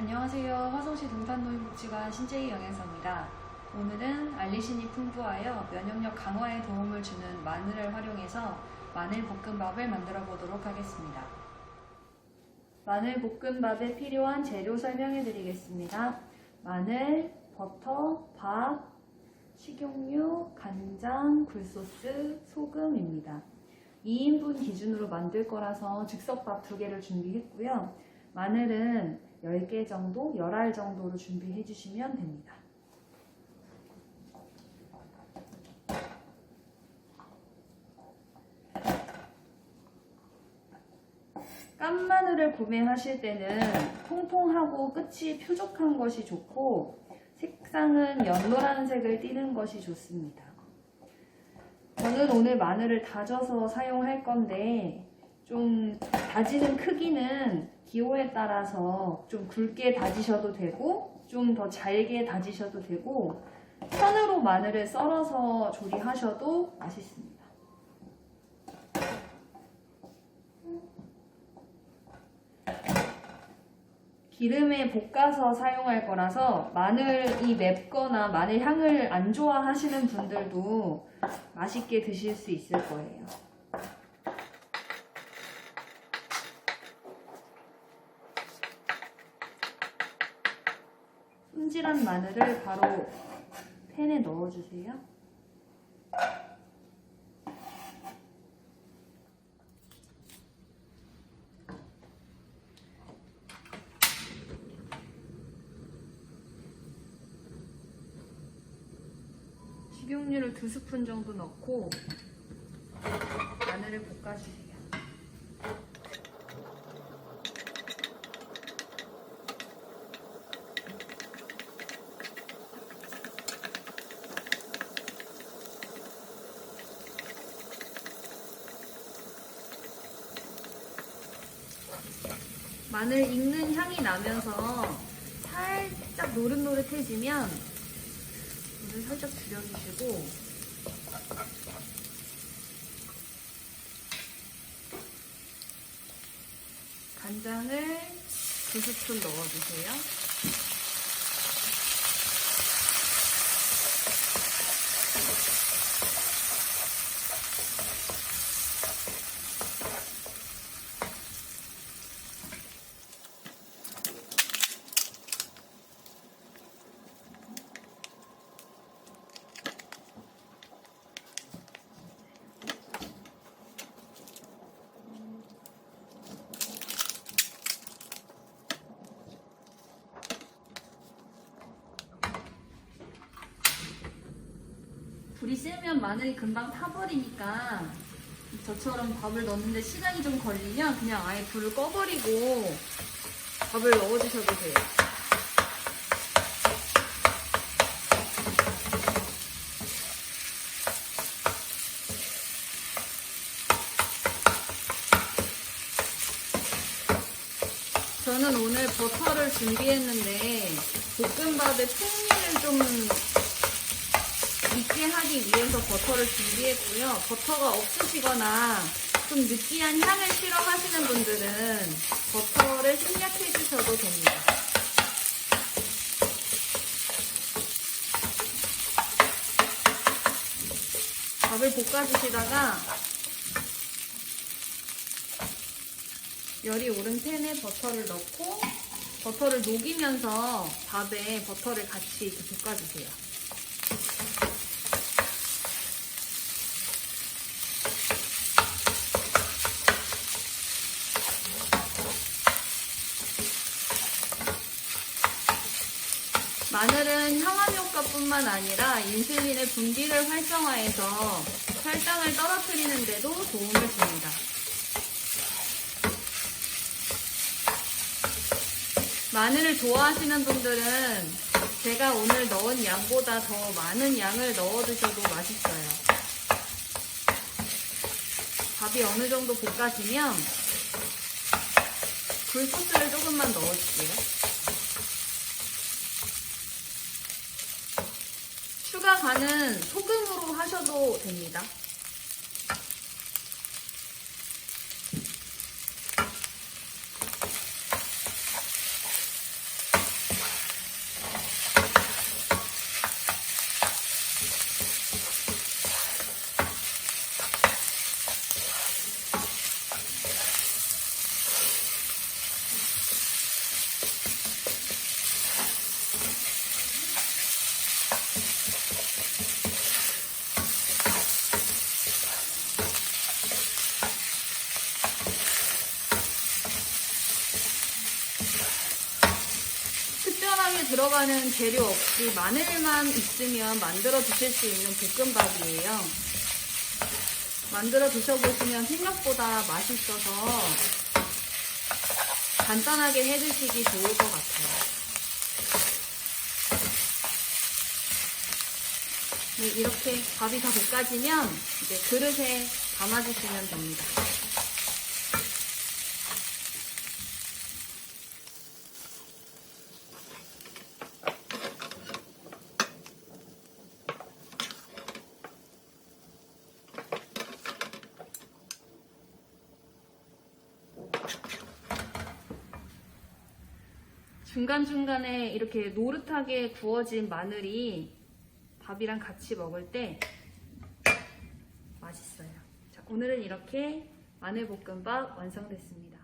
안녕하세요. 화성시 동탄노인복지관 신재희 영양사입니다. 오늘은 알리신이 풍부하여 면역력 강화에 도움을 주는 마늘을 활용해서 마늘 볶음밥을 만들어 보도록 하겠습니다. 마늘 볶음밥에 필요한 재료 설명해 드리겠습니다. 마늘, 버터, 밥, 식용유, 간장, 굴소스, 소금입니다. 2인분 기준으로 만들 거라서 즉석밥 두 개를 준비했고요. 마늘은 10개 정도, 10알 정도로 준비해 주시면 됩니다. 깐 마늘을 구매하실 때는 통통하고 끝이 뾰족한 것이 좋고 색상은 연노란색을 띠는 것이 좋습니다. 저는 오늘 마늘을 다져서 사용할 건데 좀 다지는 크기는 기호에 따라서 좀 굵게 다지셔도 되고 좀 더 잘게 다지셔도 되고 편으로 마늘을 썰어서 조리하셔도 맛있습니다. 기름에 볶아서 사용할 거라서 마늘이 맵거나 마늘 향을 안 좋아하시는 분들도 맛있게 드실 수 있을 거예요. 손질한 마늘을 바로 팬에 넣어주세요. 식용유를 두 스푼 정도 넣고 마늘을 볶아주세요. 마늘 익는 향이 나면서 살짝 노릇노릇해지면 물을 살짝 줄여주시고 간장을 두 스푼 넣어주세요. 불이 세면 마늘이 금방 타버리니까 저처럼 밥을 넣는데 시간이 좀 걸리면 그냥 아예 불을 꺼버리고 밥을 넣어주셔도 돼요. 저는 오늘 버터를 준비했는데 볶음밥에 풍미를 좀 있게 하기 위해서 버터를 준비했고요. 버터가 없으시거나 좀 느끼한 향을 싫어하시는 분들은 버터를 생략해 주셔도 됩니다. 밥을 볶아주시다가 열이 오른 팬에 버터를 넣고 버터를 녹이면서 밥에 버터를 같이 이렇게 볶아주세요. 마늘은 항암 효과뿐만 아니라 인슐린의 분비를 활성화해서 혈당을 떨어뜨리는 데도 도움을 줍니다. 마늘을 좋아하시는 분들은 제가 오늘 넣은 양보다 더 많은 양을 넣어 드셔도 맛있어요. 밥이 어느 정도 볶아지면 굴소스를 조금만 넣어줄게요. 간은 소금으로 하셔도 됩니다. 들어가는 재료 없이 마늘만 있으면 만들어 드실 수 있는 볶음밥이에요. 만들어 드셔보시면 생각보다 맛있어서 간단하게 해 드시기 좋을 것 같아요. 네, 이렇게 밥이 다 볶아지면 이제 그릇에 담아주시면 됩니다. 중간중간에 이렇게 노릇하게 구워진 마늘이 밥이랑 같이 먹을 때 맛있어요. 자, 오늘은 이렇게 마늘볶음밥 완성됐습니다.